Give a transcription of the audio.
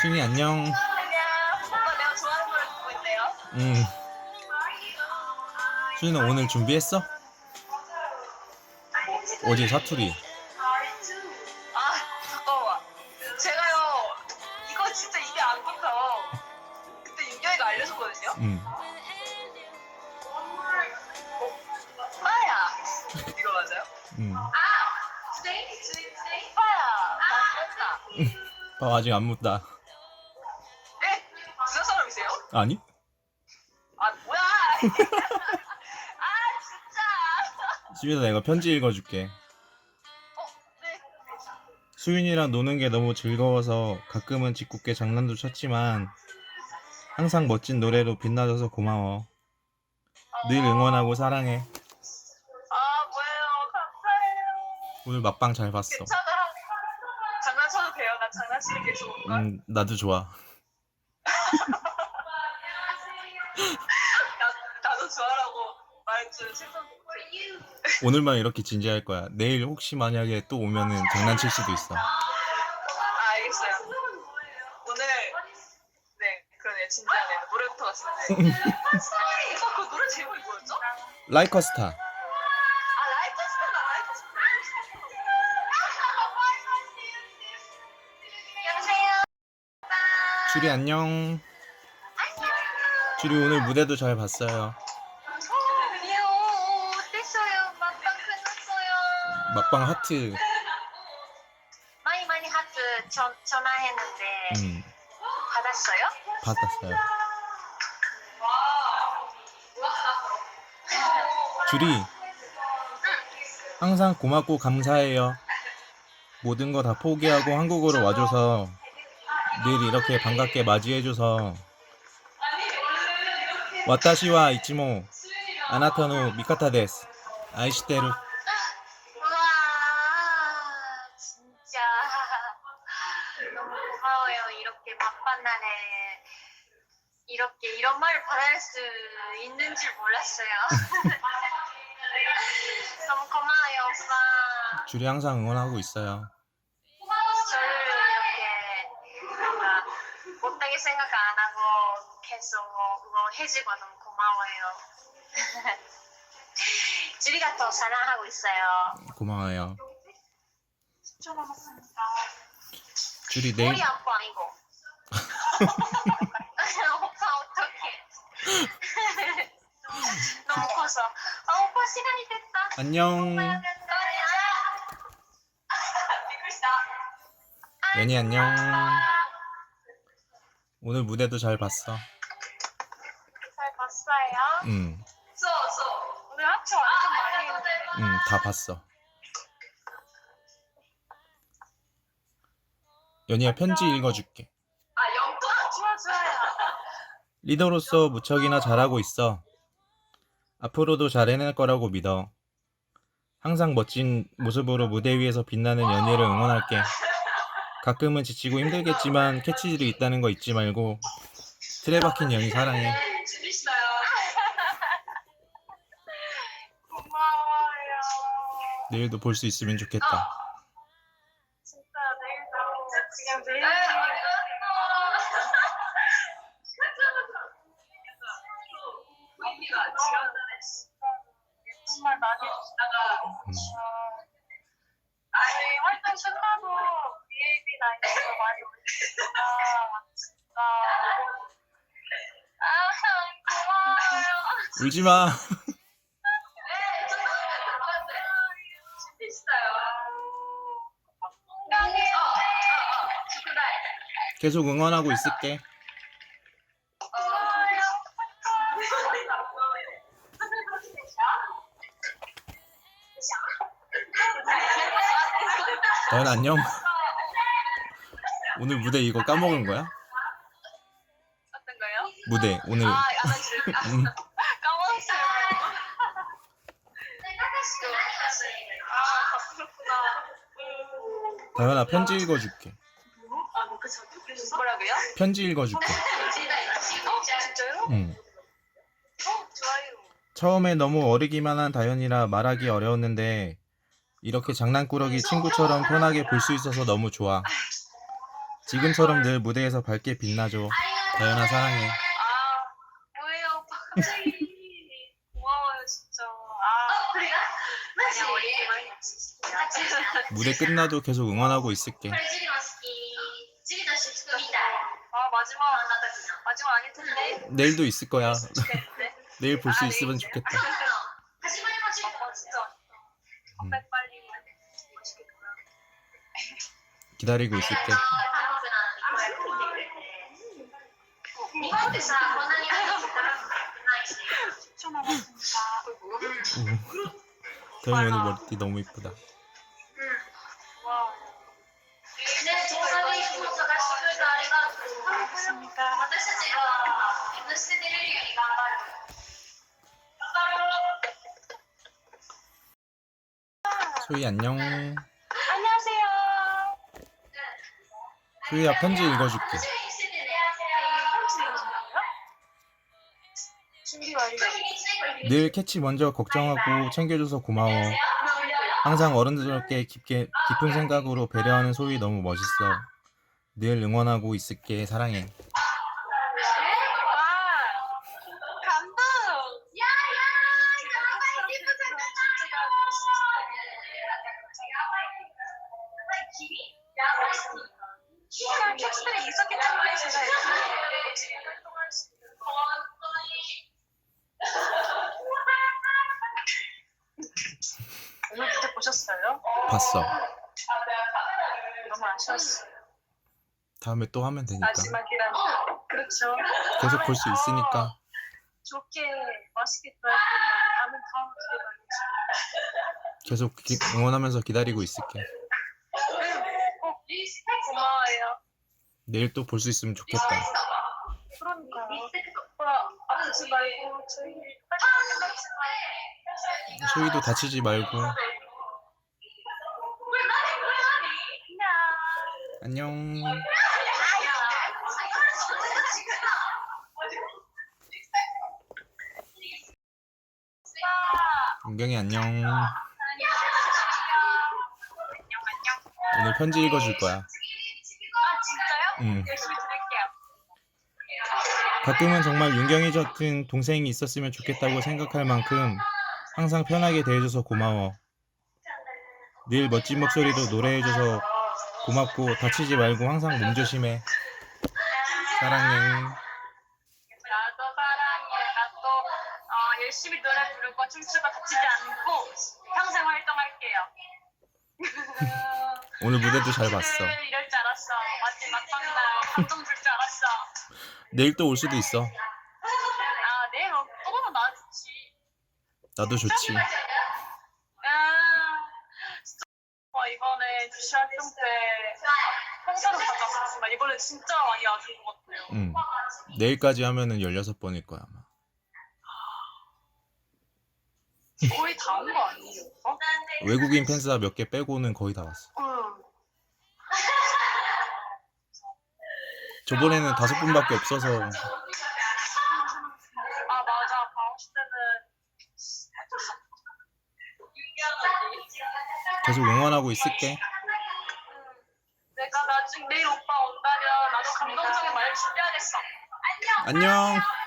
수인이 안녕. 안녕. 오빠 내가 좋아하는 노래 듣고 있대요. 응. 수인은 오늘 준비했어? 어제 사투리. 아 잠깐만. 제가요 이거 진짜 입에 안 붙어. 그때 윤경이가 알려줬거든요. 응. 빠야. 이거 맞아요? 응. 아. 빠야. 맞다. 밥 아직 안 묻다. 사람이세요? 아니? 아 뭐야? 아 진짜. 수인아 내가 편지 읽어줄게. 어 네. 수윤이랑 노는 게 너무 즐거워서 가끔은 짓궂게 장난도 쳤지만 항상 멋진 노래로 빛나줘서 고마워. 늘 응원하고 사랑해. 아 뭐예요? 감사해요. 오늘 맛방 잘 봤어. 괜찮아. 장난쳐도 돼요. 나 장난치는 게 좋은 걸. 음, 나도 좋아. 오늘만 이렇게 진지할 거야. 내일 혹시 만약에 또 오면은 장난칠 수도 있어. 아 알겠어요. 오늘 네. 노래부터 같은데. 오빠 그 노래 제목이 뭐였죠? 라이커 스타. 아 라이프 스타다 라이프 스타. 여보세요. 주리 안녕. 주리 오늘 무대도 잘 봤어요. 막방 하트. 많이 많이 하트 전, 전화했는데 음, 받았어요? 받았어요. 주리 항상 고맙고 감사해요. 모든 거 다 포기하고 한국으로 와줘서 늘 이렇게 반갑게 맞이해줘서 와타시와 이치모 아나타노 미카타 데스 아이시테루 이렇게 바쁜 날에 이렇게 이런 말을 받을 수 있는 줄 몰랐어요. 너무 고마워요 오빠. 주리 항상 응원하고 있어요. 저를 이렇게 뭔가 못되게 생각 안 하고 계속 응원해주고 너무 고마워요. 주리가 더 사랑하고 있어요. 고마워요. 10초 남았습니다. 주리 내일 머리 아파 오빠 어떡해 너무 커서 아 오빠 시간이 됐다 안녕. 연희 안녕. 오늘 무대도 잘 봤어. 잘 봤어요? 응, 쏘 쏘 오늘 합체 완전 많이 했는데 응, 다 봤어. 연희야 편지 읽어줄게. 리더로서 무척이나 잘하고 있어. 앞으로도 잘 해낼 거라고 믿어. 항상 멋진 모습으로 무대 위에서 빛나는 연희를 응원할게. 가끔은 지치고 힘들겠지만 캐치들이 있다는 거 잊지 말고 틀에 박힌 연희 사랑해. 고마워요 내일도 볼 수 있으면 좋겠다. 음. 저희 활동 끝나도 BAB 나이에서 많이 올리시니까 진짜 아 고마워요 울지 마. 네 건강해 계속 응원하고 있을게. 넌 안녕. 오늘 무대 이거 까먹은 거야? 어떤 거요? 무대 오늘 아? 음, 까먹었어요. 아, 그렇구나. 다현아 편지 읽어줄게. 뭐라고요? 편지 읽어줄게. 어, 진짜요? 응. 어, 좋아요. 처음에 너무 어리기만 한 다현이라 말하기 어려웠는데 이렇게 장난꾸러기 친구처럼 편하게 볼 수 있어서 너무 좋아. 지금처럼 늘 무대에서 밝게 빛나줘. 다현아 사랑해. 아, 뭐예요, 오빠 갑자기. 고마워요, 진짜. 아, 그냥 어리기만 했지. 무대 끝나도 계속 응원하고 있을게. これジリも好き。ジリの私服みたい。 아, 마지막, あんな時の。 마지막 아닐 텐데. 내일도 있을 거야. 좋겠는데. 내일 볼 수 아, 있으면 내일. 좋겠다. 기다리고 있을게. 도영이 음. 오늘 머리 너무 이쁘다. 소희 안녕. 주희야 편지 읽어줄게. 늘 캐치 먼저 걱정하고 챙겨줘서 고마워. 항상 어른들께 깊게 깊은 생각으로 배려하는 소희 너무 멋있어. 늘 응원하고 있을게 사랑해. 봤어. 너무 아쉬웠어요. 다음에 또 하면 되니까. 그렇죠. 계속 볼 수 있으니까. 좋게 맛있게 도와드릴게요. 다음엔 더 기대가 계속 기- 응원하면서 기다리고 있을게. 꼭 고마워요. 내일 또 볼 수 있으면 좋겠다. 아프지 말고 저희 소희도 다치지 말고. 안녕. 은경이 안녕. 오늘 편지 읽어줄 거야. 아? 응. 들을게요. 가끔은 정말 윤경이 같은 동생이 있었으면 좋겠다고 생각할 만큼 항상 편하게 대해줘서 고마워. 늘 멋진 목소리로 노래해줘서 고맙고 다치지 말고 항상 몸 조심해. 사랑해. 나도 사랑해. 나도 어, 열심히 노래 부르고 춤추고 다치지 않고 평생 활동할게요. 오늘 무대도 잘 봤어. 오늘 이럴 줄 알았어. 마지막 방날 감동 줄 줄 알았어. 내일 또 올 수도 있어. 아 내일 또 보면 나 좋지. 나도 좋지. 아, 진짜 와 이번에 주시 활동 때 평소는 받았었지만 이번에 진짜 많이 와준 것 같아요. 응. 내일까지 하면은 16번일 거야, 아마. 거의 다 온 거 아니에요? 어? 외국인 팬사 몇 개 빼고는 거의 다 왔어. 응. 저번에는 다섯 분밖에 없어서 아 맞아. 바우시 때는 계속 응원하고 있을게. 안녕.